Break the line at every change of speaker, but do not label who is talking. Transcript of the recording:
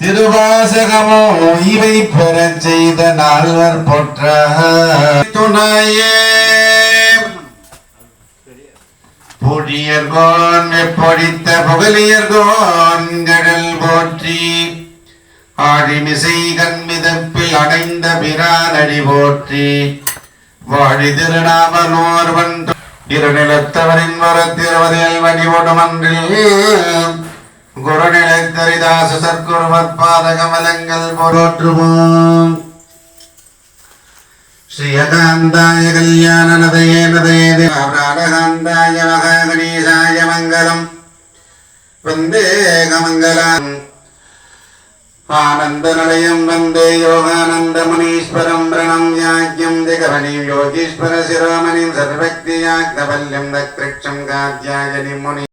திருவாசகமோ இவை பெறச் செய்த நால்வர் பொற்ற துணையே புடியர்கோன் எப்பொடித்த புகழியர்கோன் கடல் போற்றி ஆழிமிசை கண்மிதப்பில் அடைந்த பிரானடி போற்றி வாழி திருநாமனோர்வன் இருநிலத்தவரின் வரத்திருவதில் வடிவொடுமன்றில் குருநிலைத்தரிதாச சற்குருவர் பாத கமலங்கள் போற்றுவோம் ஸ்ரீயகாந்தாய கல்யாணநதயே நதயே தேவராடகாந்தாய மகாகணேசாய மங்களம். வந்தே கமங்கலம். ആനന്ദനിലയം വന്ദേ യോഗാനന്ദമുനീശ്വരം പ്രണമ്യാജ്ഞം ജഗവനീം യോഗീശ്വര ശിരോമണിം സർവക്തിയാജ്ഞവല്യം ദക്തൃക്ഷം കാദ്യായനി മുനി